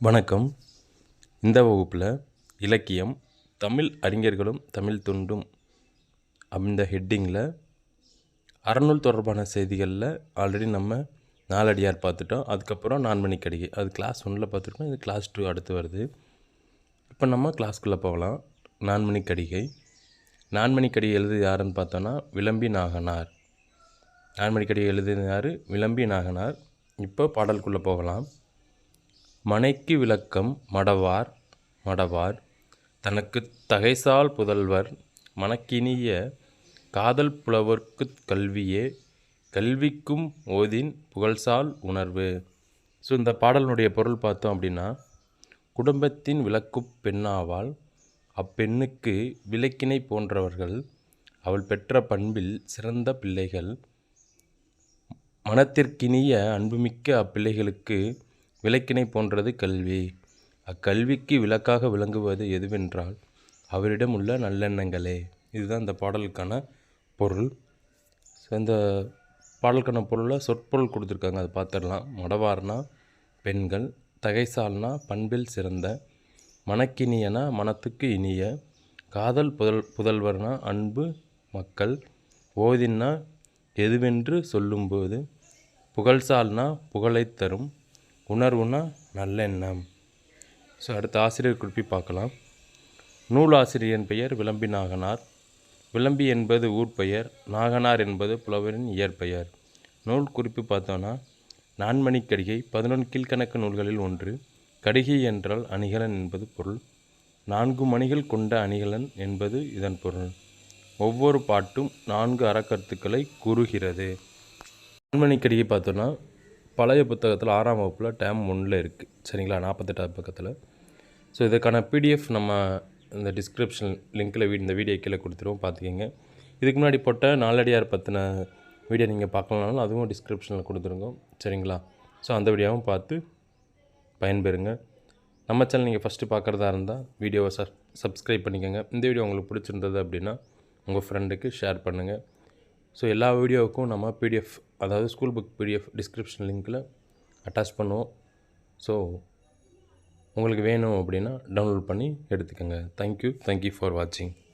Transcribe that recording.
வணக்கம். இந்த வகுப்பில் இலக்கியம் தமிழ் அறிஞர்களும் தமிழ் துண்டும் அந்த ஹெட்டிங்கில் அறநூல் தொடர்பான செய்திகளில் ஆல்ரெடி நம்ம நாலடியார் பார்த்துட்டோம். அதுக்கப்புறம் நான்மணிக்கடிகை அது கிளாஸ் ஒன்றில் பார்த்துருக்கோம். இது கிளாஸ் டூ அடுத்து வருது. இப்போ நம்ம கிளாஸ்க்குள்ளே போகலாம். நான்மணிக்கடிகை. நான்மணிக்கடிகை எழுது யாருன்னு பார்த்தோன்னா விளம்பி நாகனார். நான்மணி கடிகை யார்? விளம்பி நாகனார். இப்போ பாடலுக்குள்ளே போகலாம். மனைக்கு விளக்கம் மடவார் மடவார். தனக்கு தகைசால் புதல்வர் மனக்கினிய காதல் புலவர்க்குக் கல்வியே கல்விக்கும் ஓதின் புகழ்சால் உணர்வு. ஸோ இந்த பாடலினுடைய பொருள் பார்த்தோம் அப்படின்னா குடும்பத்தின் விளக்குப் பெண்ணாவால் அப்பெண்ணுக்கு விளக்கினை போன்றவர்கள் அவள் பெற்ற பண்பில் சிறந்த பிள்ளைகள் மனத்திற்கினிய அன்புமிக்க அப்பிள்ளைகளுக்கு விளக்கினை போன்றது கல்வி. அக்கல்விக்கு விளக்காக விளங்குவது எதுவென்றால் அவரிடம் உள்ள நல்லெண்ணங்களே. இதுதான் இந்த பாடலுக்கான பொருள். ஸோ இந்த பாடலுக்கான பொருளில் சொற்பொருள் கொடுத்துருக்காங்க. அதை பார்த்துடலாம். மடவார்னா பெண்கள் தகைசால்னா பண்பில் சிறந்த மனக்கினியனா மனத்துக்கு இனிய காதல் புதல் புதல்வர்னா அன்பு மக்கள் ஓதின்னா எதுவென்று சொல்லும்போது புகழ்சால்னா புகழைத் தரும் உணர்வுனா நல்லெண்ணம் ஸோ அடுத்த ஆசிரியர் குறிப்பி பார்க்கலாம். நூலாசிரியரின் பெயர் விளம்பி நாகனார். விளம்பி என்பது ஊர் பெயர் நாகனார் என்பது புலவரின் இயற்பெயர் நூல் குறிப்பு பார்த்தோன்னா நான்மணி கடிகை பதினொன்று கீழ்க்கணக்கு நூல்களில் ஒன்று கடிகை என்றால் அணிகலன் என்பது பொருள். நான்கு மணிகள் கொண்ட அணிகலன் என்பது இதன் பொருள். ஒவ்வொரு பாட்டும் நான்கு அறக்கருத்துக்களை கூறுகிறது. நான்மணிக்கடிகை பார்த்தோன்னா பழைய புத்தகத்தில் ஆறாம் வகுப்பில் டேம் ஒன்றில் இருக்குது சரிங்களா? நாற்பத்தெட்டாவது பக்கத்தில். ஸோ இதுக்கான பிடிஎஃப் நம்ம இந்த டிஸ்கிரிப்ஷன் லிங்க்கில் வீ இந்த வீடியோ கீழே கொடுத்துருவோம். பார்த்துக்கோங்க. இதுக்கு முன்னாடி போட்ட நாலடியார் பற்றின வீடியோ நீங்கள் பார்க்கலனாலும் அதுவும் டிஸ்கிரிப்ஷனில் கொடுத்துருங்க. சரிங்களா? ஸோ அந்த வீடியோவும் பார்த்து பயன்பெறுங்க. நம்ம சேனல் நீங்கள் ஃபஸ்ட்டு பார்க்குறதா இருந்தால் வீடியோவை சப் சப்ஸ்கிரைப் பண்ணிக்கோங்க. இந்த வீடியோ உங்களுக்கு பிடிச்சிருந்தது அப்படின்னா உங்கள் ஃப்ரெண்டுக்கு ஷேர் பண்ணுங்கள் ஸோ எல்லா வீடியோவுக்கும் நம்ம பிடிஎஃப் அதாவது ஸ்கூல் புக் பிடிஎஃப் டிஸ்கிரிப்ஷன் லிங்க்கில் அட்டாச் பண்ணுவோம். ஸோ உங்களுக்கு வேணும் அப்படின்னா டவுன்லோட் பண்ணி எடுத்துக்கோங்க. தேங்க்யூ தேங்க்யூ ஃபார் வாட்சிங்